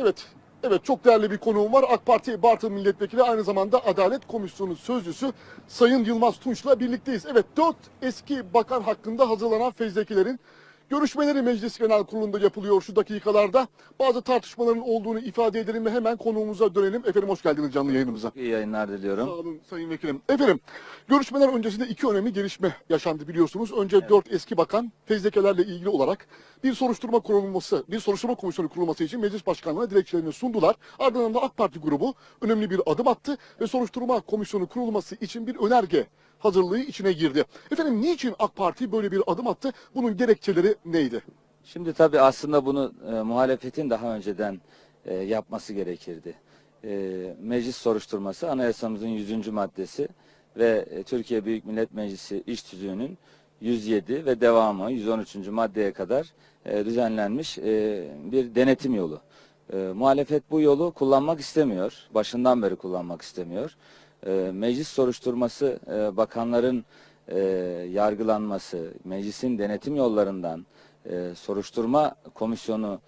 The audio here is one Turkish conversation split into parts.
Evet, evet çok değerli bir konuğum var. AK Parti Bartın Milletvekili aynı zamanda Adalet Komisyonu Sözcüsü Sayın Yılmaz Tunç'la birlikteyiz. Evet, dört eski bakan hakkında hazırlanan fezlekilerin görüşmeleri Meclis Genel Kurulu'nda yapılıyor şu dakikalarda. Bazı tartışmaların olduğunu ifade edelim ve hemen konuğumuza dönelim. Efendim hoş geldiniz canlı yayınımıza. İyi yayınlar Sağ diliyorum. olun Sayın Vekilim. Efendim, görüşmeler öncesinde iki önemli gelişme yaşandı biliyorsunuz. Önce dört eski bakan fezlekelerle ilgili olarak bir soruşturma kurulması, bir soruşturma komisyonu kurulması için meclis başkanlığına dilekçelerini sundular. Ardından da AK Parti grubu önemli bir adım attı ve soruşturma komisyonu kurulması için bir önerge hazırlığı içine girdi. Efendim niçin AK Parti böyle bir adım attı? Bunun gerekçeleri neydi? Şimdi tabii aslında bunu e, muhalefetin daha önceden e, yapması gerekirdi. E, meclis soruşturması anayasamızın 100. maddesi ve e, Türkiye Büyük Millet Meclisi iş tüzüğünün 107 ve devamı 113. maddeye kadar e, düzenlenmiş e, bir denetim yolu. E, muhalefet bu yolu kullanmak istemiyor. Başından beri kullanmak istemiyor. E, meclis soruşturması e, bakanların e, yargılanması, meclisin denetim yollarından e, soruşturma komisyonu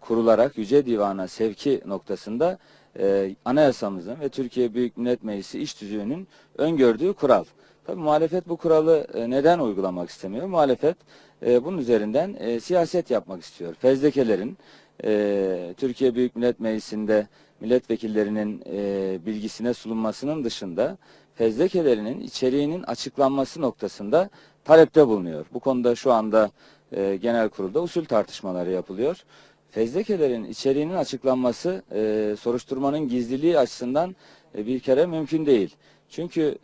kurularak Yüce Divan'a sevki noktasında e, anayasamızın ve Türkiye Büyük Millet Meclisi iş tüzüğünün öngördüğü kural. Tabii muhalefet bu kuralı neden uygulamak istemiyor? Muhalefet bunun üzerinden siyaset yapmak istiyor. Fezlekelerin e, Türkiye Büyük Millet Meclisi'nde milletvekillerinin e, bilgisine sunulmasının dışında fezlekelerinin içeriğinin açıklanması noktasında talepte bulunuyor. Bu konuda şu anda e, genel kurulda usul tartışmaları yapılıyor. Fezlekelerin içeriğinin açıklanması e, soruşturmanın gizliliği açısından bir kere mümkün değil. Çünkü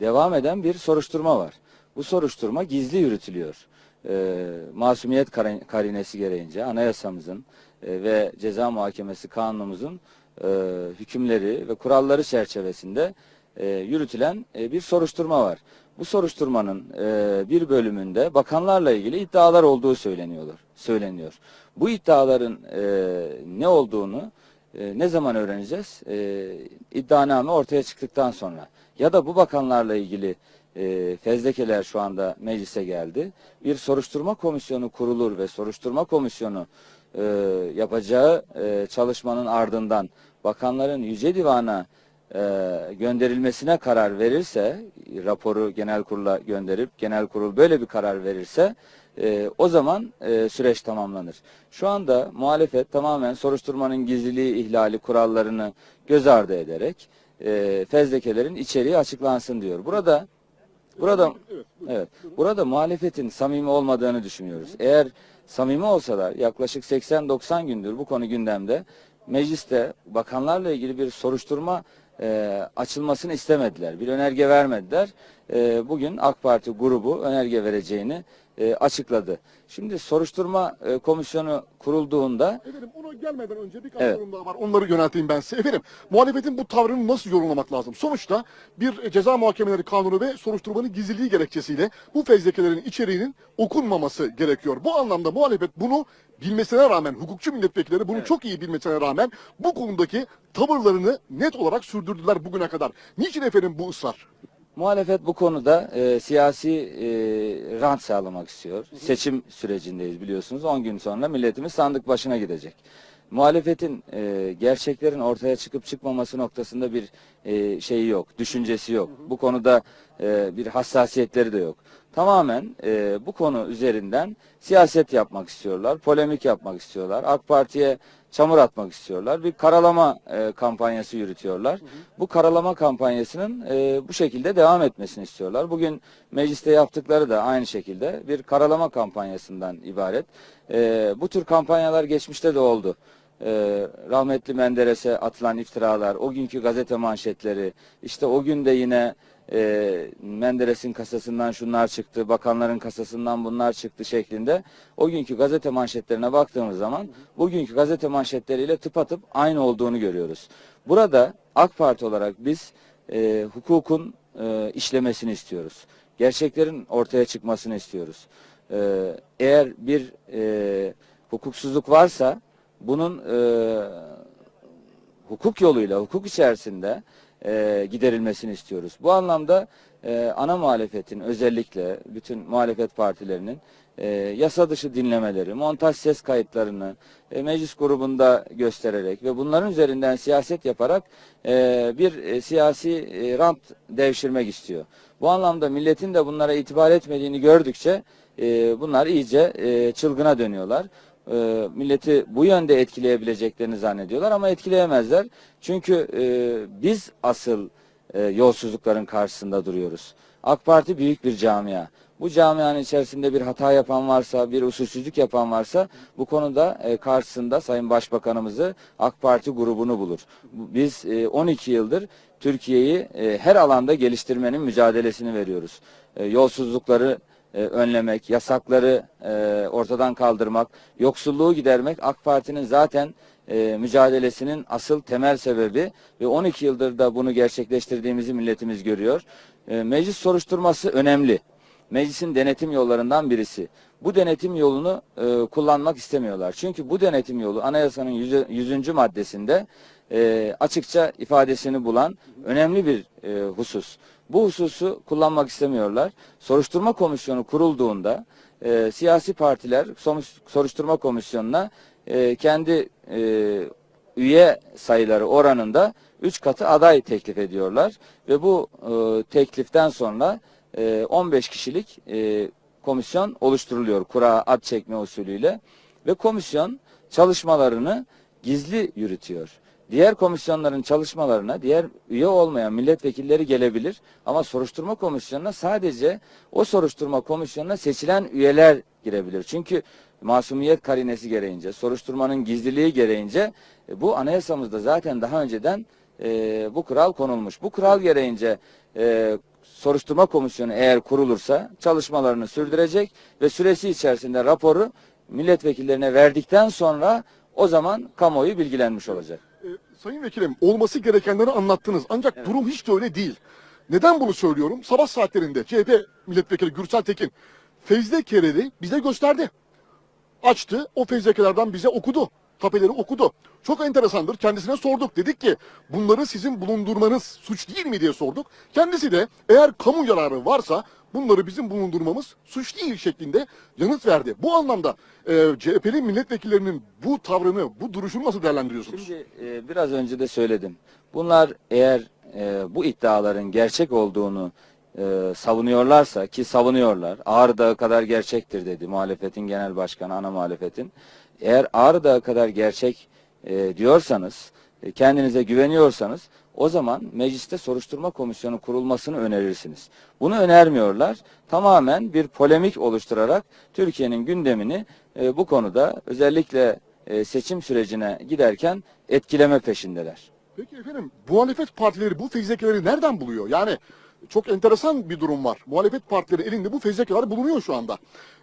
devam eden bir soruşturma var. Bu soruşturma gizli yürütülüyor. E, masumiyet karinesi gereğince anayasamızın e, ve ceza muhakemesi kanunumuzun e, hükümleri ve kuralları çerçevesinde e, yürütülen e, bir soruşturma var. Bu soruşturmanın e, bir bölümünde bakanlarla ilgili iddialar olduğu söyleniyorlar, söyleniyor. Bu iddiaların e, ne olduğunu e, ne zaman öğreneceğiz? E, iddianame ortaya çıktıktan sonra. Ya da bu bakanlarla ilgili e, fezlekeler şu anda meclise geldi. Bir soruşturma komisyonu kurulur ve soruşturma komisyonu e, yapacağı e, çalışmanın ardından bakanların Yüce Divan'a e, gönderilmesine karar verirse, raporu genel kurula gönderip genel kurul böyle bir karar verirse e, o zaman e, süreç tamamlanır. Şu anda muhalefet tamamen soruşturmanın gizliliği ihlali kurallarını göz ardı ederek e, fezlekelerin içeriği açıklansın diyor. Burada burada Evet, Evet. Burada muhalefetin samimi olmadığını düşünüyoruz. Eğer samimi olsalar yaklaşık 80-90 gündür bu konu gündemde mecliste bakanlarla ilgili bir soruşturma e, açılmasını istemediler. Bir önerge vermediler. E, bugün AK Parti grubu önerge vereceğini e, açıkladı. Şimdi soruşturma e, komisyonu kurulduğunda Efendim ona gelmeden önce birkaç Evet. sorum daha var. Onları yönelteyim ben size. Efendim muhalefetin bu tavrını nasıl yorumlamak lazım? Sonuçta bir e, ceza muhakemeleri kanunu ve soruşturmanın gizliliği gerekçesiyle bu fezlekelerin içeriğinin okunmaması gerekiyor. Bu anlamda muhalefet bunu bilmesine rağmen, hukukçu milletvekilleri bunu Evet. çok iyi bilmesine rağmen bu konudaki tavırlarını net olarak sürdürdüler bugüne kadar. Niçin efendim bu ısrar? Muhalefet bu konuda e, siyasi e, rant sağlamak istiyor. Seçim sürecindeyiz biliyorsunuz. 10 gün sonra milletimiz sandık başına gidecek. Muhalefetin e, gerçeklerin ortaya çıkıp çıkmaması noktasında bir e, şeyi yok, düşüncesi yok. Bu konuda e, bir hassasiyetleri de yok. Tamamen e, bu konu üzerinden siyaset yapmak istiyorlar, polemik yapmak istiyorlar. AK Parti'ye çamur atmak istiyorlar. Bir karalama e, kampanyası yürütüyorlar. Bu karalama kampanyasının e, bu şekilde devam etmesini istiyorlar. Bugün mecliste yaptıkları da aynı şekilde bir karalama kampanyasından ibaret. E, bu tür kampanyalar geçmişte de oldu. E, rahmetli Menderes'e atılan iftiralar, o günkü gazete manşetleri, işte o gün de yine e, Menderes'in kasasından şunlar çıktı, bakanların kasasından bunlar çıktı şeklinde o günkü gazete manşetlerine baktığımız zaman bugünkü gazete manşetleriyle tıpatıp aynı olduğunu görüyoruz. Burada AK Parti olarak biz e, hukukun e, işlemesini istiyoruz. Gerçeklerin ortaya çıkmasını istiyoruz. E, eğer bir e, hukuksuzluk varsa bunun e, hukuk yoluyla, hukuk içerisinde e, giderilmesini istiyoruz. Bu anlamda e, ana muhalefetin özellikle bütün muhalefet partilerinin e, yasa dışı dinlemeleri, montaj ses kayıtlarını e, meclis grubunda göstererek ve bunların üzerinden siyaset yaparak e, bir e, siyasi e, rant devşirmek istiyor. Bu anlamda milletin de bunlara itibar etmediğini gördükçe e, bunlar iyice e, çılgına dönüyorlar. E, milleti bu yönde etkileyebileceklerini zannediyorlar ama etkileyemezler. Çünkü e, biz asıl e, yolsuzlukların karşısında duruyoruz. AK Parti büyük bir camia. Bu camianın içerisinde bir hata yapan varsa, bir usulsüzlük yapan varsa bu konuda karşısında Sayın Başbakanımızı AK Parti grubunu bulur. Bu- Biz e, 12 yıldır Türkiye'yi her alanda geliştirmenin mücadelesini veriyoruz. Yolsuzlukları e, önlemek, yasakları e, ortadan kaldırmak, yoksulluğu gidermek AK Parti'nin zaten e, mücadelesinin asıl temel sebebi ve 12 yıldır da bunu gerçekleştirdiğimizi milletimiz görüyor. E, meclis soruşturması önemli. Meclisin denetim yollarından birisi. Bu denetim yolunu e, kullanmak istemiyorlar. Çünkü bu denetim yolu anayasanın 100. 100. maddesinde e, açıkça ifadesini bulan önemli bir e, husus. Bu hususu kullanmak istemiyorlar. Soruşturma komisyonu kurulduğunda e, siyasi partiler soruşturma komisyonuna e, kendi e, üye sayıları oranında 3 katı aday teklif ediyorlar ve bu e, tekliften sonra e, 15 kişilik e, komisyon oluşturuluyor kura ad çekme usulüyle ve komisyon çalışmalarını gizli yürütüyor. Diğer komisyonların çalışmalarına diğer üye olmayan milletvekilleri gelebilir ama soruşturma komisyonuna sadece o soruşturma komisyonuna seçilen üyeler girebilir. Çünkü masumiyet karinesi gereğince, soruşturmanın gizliliği gereğince e, bu anayasamızda zaten daha önceden e, bu kural konulmuş. Bu kural gereğince e, soruşturma komisyonu eğer kurulursa çalışmalarını sürdürecek ve süresi içerisinde raporu milletvekillerine verdikten sonra o zaman kamuoyu bilgilenmiş olacak. Sayın Vekilim olması gerekenleri anlattınız ancak durum hiç de öyle değil. Neden bunu söylüyorum? Sabah saatlerinde CHP milletvekili Gürsel Tekin fezlekeleri bize gösterdi. Açtı o fezlekelerden bize okudu. Tapeleri okudu. Çok enteresandır. Kendisine sorduk. Dedik ki bunları sizin bulundurmanız suç değil mi diye sorduk. Kendisi de eğer kamu yararı varsa bunları bizim bulundurmamız suç değil şeklinde yanıt verdi. Bu anlamda e, CHP'li milletvekillerinin bu tavrını, bu duruşunu nasıl değerlendiriyorsunuz? Şimdi e, biraz önce de söyledim. Bunlar eğer e, bu iddiaların gerçek olduğunu e, savunuyorlarsa ki savunuyorlar. Ağrı Dağı kadar gerçektir dedi muhalefetin genel başkanı, ana muhalefetin. Eğer Ağrı Dağı kadar gerçek e, diyorsanız, e, kendinize güveniyorsanız o zaman mecliste soruşturma komisyonu kurulmasını önerirsiniz. Bunu önermiyorlar. Tamamen bir polemik oluşturarak Türkiye'nin gündemini e, bu konuda özellikle e, seçim sürecine giderken etkileme peşindeler. Peki efendim muhalefet partileri bu fezlekeleri nereden buluyor? Yani çok enteresan bir durum var. Muhalefet partileri elinde bu fezlekeler bulunuyor şu anda.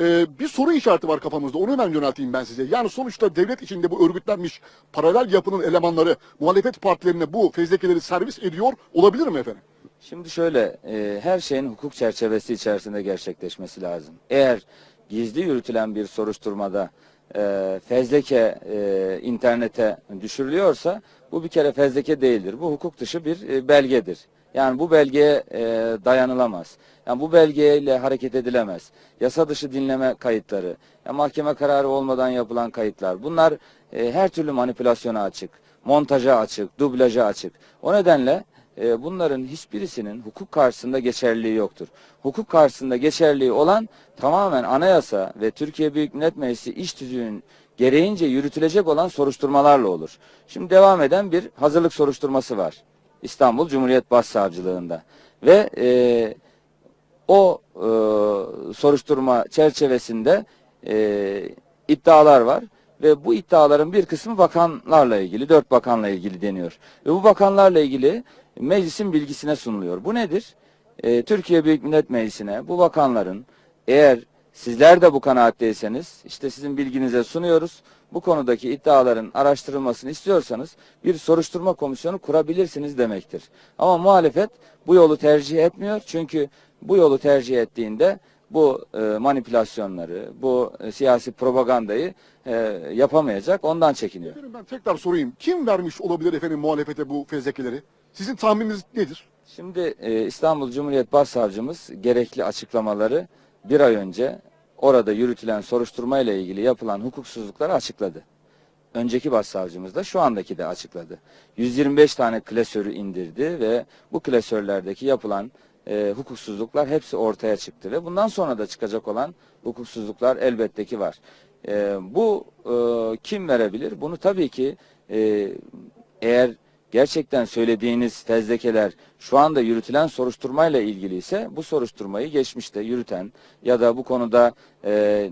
Ee, bir soru işareti var kafamızda. Onu hemen yönelteyim ben size. Yani sonuçta devlet içinde bu örgütlenmiş paralel yapının elemanları muhalefet partilerine bu fezlekeleri servis ediyor olabilir mi efendim? Şimdi şöyle, e, her şeyin hukuk çerçevesi içerisinde gerçekleşmesi lazım. Eğer gizli yürütülen bir soruşturmada e, fezleke e, internete düşürülüyorsa bu bir kere fezleke değildir. Bu hukuk dışı bir e, belgedir. Yani bu belgeye e, dayanılamaz. Yani bu belgeyle hareket edilemez. Yasa dışı dinleme kayıtları, ya mahkeme kararı olmadan yapılan kayıtlar. Bunlar e, her türlü manipülasyona açık, montaja açık, dublaja açık. O nedenle e, bunların hiçbirisinin hukuk karşısında geçerliliği yoktur. Hukuk karşısında geçerliği olan tamamen anayasa ve Türkiye Büyük Millet Meclisi iş tüzüğünün gereğince yürütülecek olan soruşturmalarla olur. Şimdi devam eden bir hazırlık soruşturması var. İstanbul Cumhuriyet Başsavcılığında. Ve e, o e, soruşturma çerçevesinde e, iddialar var ve bu iddiaların bir kısmı bakanlarla ilgili, dört bakanla ilgili deniyor. Ve bu bakanlarla ilgili meclisin bilgisine sunuluyor. Bu nedir? E, Türkiye Büyük Millet Meclisi'ne bu bakanların eğer sizler de bu kanaatteyseniz işte sizin bilginize sunuyoruz. Bu konudaki iddiaların araştırılmasını istiyorsanız bir soruşturma komisyonu kurabilirsiniz demektir. Ama muhalefet bu yolu tercih etmiyor. Çünkü bu yolu tercih ettiğinde bu e, manipülasyonları, bu e, siyasi propagandayı e, yapamayacak. Ondan çekiniyor. Ben tekrar sorayım. Kim vermiş olabilir efendim muhalefete bu fezlekeleri? Sizin tahmininiz nedir? Şimdi e, İstanbul Cumhuriyet Başsavcımız gerekli açıklamaları bir ay önce orada yürütülen soruşturma ile ilgili yapılan hukuksuzlukları açıkladı. Önceki başsavcımız da şu andaki de açıkladı. 125 tane klasörü indirdi ve bu klasörlerdeki yapılan e, hukuksuzluklar hepsi ortaya çıktı ve bundan sonra da çıkacak olan hukuksuzluklar elbette ki var. E, bu e, kim verebilir? Bunu tabii ki e, eğer gerçekten söylediğiniz fezlekeler şu anda yürütülen soruşturmayla ilgili ise bu soruşturmayı geçmişte yürüten ya da bu konuda e,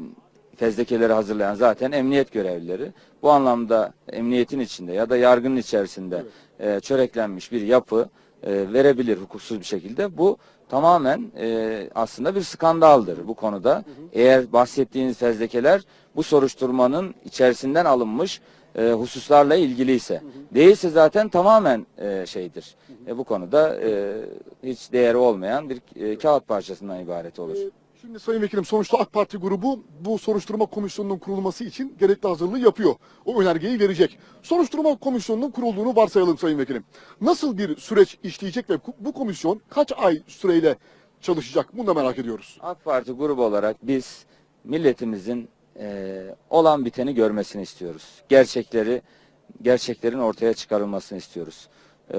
fezlekeleri hazırlayan zaten emniyet görevlileri. Bu anlamda emniyetin içinde ya da yargının içerisinde e, çöreklenmiş bir yapı e, verebilir hukuksuz bir şekilde. Bu tamamen e, aslında bir skandaldır bu konuda. Eğer bahsettiğiniz fezlekeler bu soruşturmanın içerisinden alınmış e, hususlarla ilgiliyse. Değilse zaten tamamen e, şeydir. E, bu konuda e, hiç değeri olmayan bir e, kağıt parçasından ibaret olur. Ee, Şimdi Sayın Vekilim sonuçta AK Parti grubu bu soruşturma komisyonunun kurulması için gerekli hazırlığı yapıyor. O önergeyi verecek. Soruşturma komisyonunun kurulduğunu varsayalım Sayın Vekilim. Nasıl bir süreç işleyecek ve bu komisyon kaç ay süreyle çalışacak? Bunu da merak ediyoruz. AK Parti grubu olarak biz milletimizin e, olan biteni görmesini istiyoruz. Gerçekleri, gerçeklerin ortaya çıkarılmasını istiyoruz. E,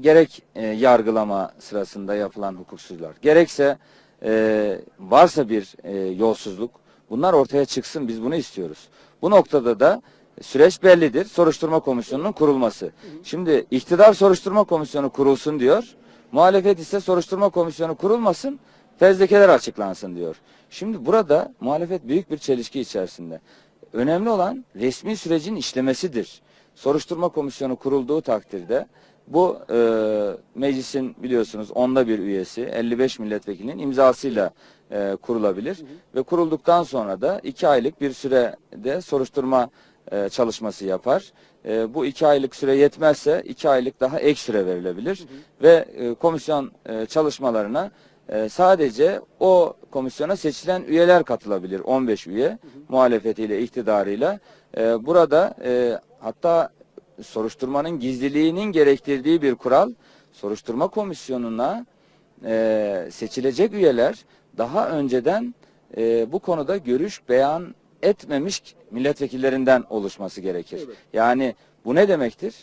gerek e, yargılama sırasında yapılan hukuksuzlar, gerekse e, varsa bir e, yolsuzluk, bunlar ortaya çıksın. Biz bunu istiyoruz. Bu noktada da süreç bellidir. Soruşturma komisyonunun kurulması. Şimdi iktidar soruşturma komisyonu kurulsun diyor. Muhalefet ise soruşturma komisyonu kurulmasın, fezlekeler açıklansın diyor. Şimdi burada muhalefet büyük bir çelişki içerisinde. Önemli olan resmi sürecin işlemesidir. Soruşturma komisyonu kurulduğu takdirde bu e, meclisin biliyorsunuz onda bir üyesi 55 milletvekilinin imzasıyla e, kurulabilir ve kurulduktan sonra da iki aylık bir sürede soruşturma e, çalışması yapar. E, bu iki aylık süre yetmezse iki aylık daha ek süre verilebilir ve e, komisyon e, çalışmalarına e, sadece o komisyona seçilen üyeler katılabilir. 15 üye muhalefetiyle iktidarıyla. E, burada e, hatta soruşturmanın gizliliğinin gerektirdiği bir kural soruşturma komisyonuna e, seçilecek üyeler daha önceden e, bu konuda görüş beyan etmemiş milletvekillerinden oluşması gerekir. Evet. Yani bu ne demektir?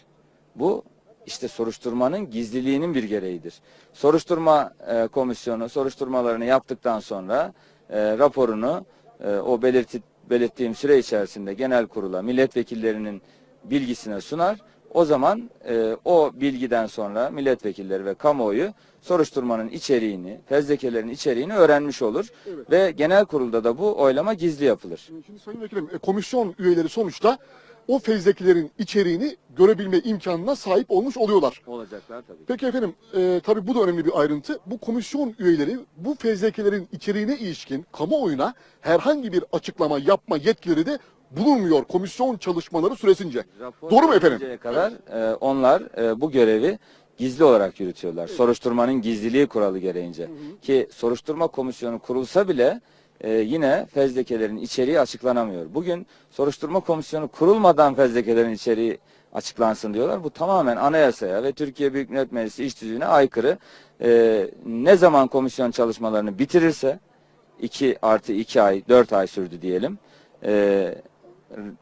Bu işte soruşturmanın gizliliğinin bir gereğidir. Soruşturma e, komisyonu soruşturmalarını yaptıktan sonra e, raporunu e, o belirti, belirttiğim süre içerisinde genel kurula milletvekillerinin bilgisine sunar. O zaman e, o bilgiden sonra milletvekilleri ve kamuoyu soruşturmanın içeriğini, fezlekelerin içeriğini öğrenmiş olur Evet. ve genel kurulda da bu oylama gizli yapılır. Şimdi Sayın Vekilim e, komisyon üyeleri sonuçta o fezlekilerin içeriğini görebilme imkanına sahip olmuş oluyorlar. Olacaklar tabii. Peki efendim, e, tabii bu da önemli bir ayrıntı. Bu komisyon üyeleri bu fezlekelerin içeriğine ilişkin kamuoyuna herhangi bir açıklama yapma yetkileri de bulunmuyor komisyon çalışmaları süresince. Rapor Doğru mu efendim? kadar e, onlar e, bu görevi gizli olarak yürütüyorlar. Soruşturmanın gizliliği kuralı gereğince. Ki soruşturma komisyonu kurulsa bile e, yine fezlekelerin içeriği açıklanamıyor. Bugün soruşturma komisyonu kurulmadan fezlekelerin içeriği açıklansın diyorlar. Bu tamamen anayasaya ve Türkiye Büyük Millet Meclisi iş düzüğüne aykırı. E, ne zaman komisyon çalışmalarını bitirirse 2 artı 2 ay 4 ay sürdü diyelim. E,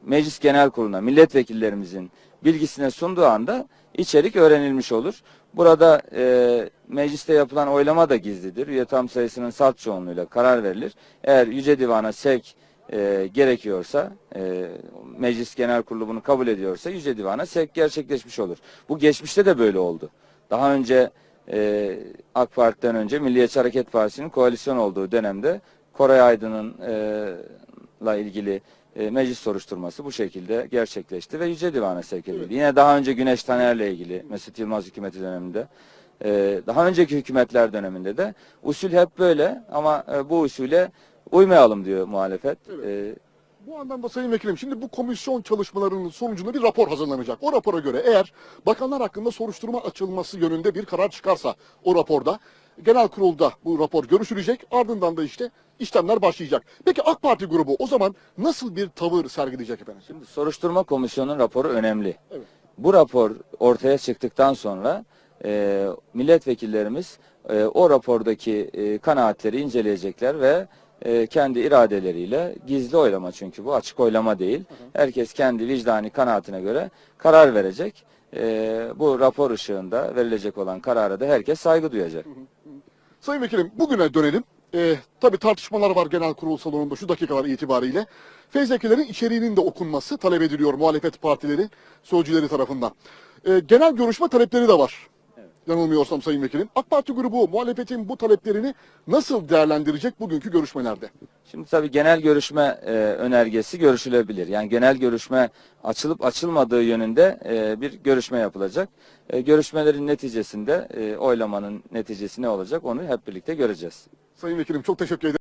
Meclis Genel Kurulu'na milletvekillerimizin bilgisine sunduğu anda içerik öğrenilmiş olur. Burada e, mecliste yapılan oylama da gizlidir. Üye tam sayısının salt çoğunluğuyla karar verilir. Eğer Yüce Divan'a sevk e, gerekiyorsa, e, Meclis Genel Kurulu bunu kabul ediyorsa Yüce Divan'a sevk gerçekleşmiş olur. Bu geçmişte de böyle oldu. Daha önce e, AK Parti'den önce Milliyetçi Hareket Partisi'nin koalisyon olduğu dönemde Koray Aydın'ın e, la ilgili e, meclis soruşturması bu şekilde gerçekleşti ve Yüce Divan'a sevk edildi. Yine daha önce Güneş Taner'le ilgili Mesut Yılmaz hükümeti döneminde e, daha önceki hükümetler döneminde de usul hep böyle ama e, bu usule uymayalım diyor muhalefet. E, Bu anlamda Sayın Vekilim şimdi bu komisyon çalışmalarının sonucunda bir rapor hazırlanacak. O rapora göre eğer bakanlar hakkında soruşturma açılması yönünde bir karar çıkarsa o raporda genel kurulda bu rapor görüşülecek ardından da işte işlemler başlayacak. Peki AK Parti grubu o zaman nasıl bir tavır sergileyecek efendim? Şimdi soruşturma komisyonunun raporu önemli. Evet. Bu rapor ortaya çıktıktan sonra e, milletvekillerimiz e, o rapordaki e, kanaatleri inceleyecekler ve e, kendi iradeleriyle gizli oylama çünkü bu açık oylama değil. Herkes kendi vicdani kanaatine göre karar verecek. E, bu rapor ışığında verilecek olan karara da herkes saygı duyacak. Sayın Vekilim bugüne dönelim. Ee, tabii tartışmalar var genel kurul salonunda şu dakikalar itibariyle. Fezlekelerin içeriğinin de okunması talep ediliyor muhalefet partileri, sözcüleri tarafından. Ee, genel görüşme talepleri de var. Yanılmıyorsam Sayın Vekilim. AK Parti grubu muhalefetin bu taleplerini nasıl değerlendirecek bugünkü görüşmelerde? Şimdi tabii genel görüşme e, önergesi görüşülebilir. Yani genel görüşme açılıp açılmadığı yönünde e, bir görüşme yapılacak. E, görüşmelerin neticesinde e, oylamanın neticesi ne olacak onu hep birlikte göreceğiz. Sayın Vekilim çok teşekkür ederim.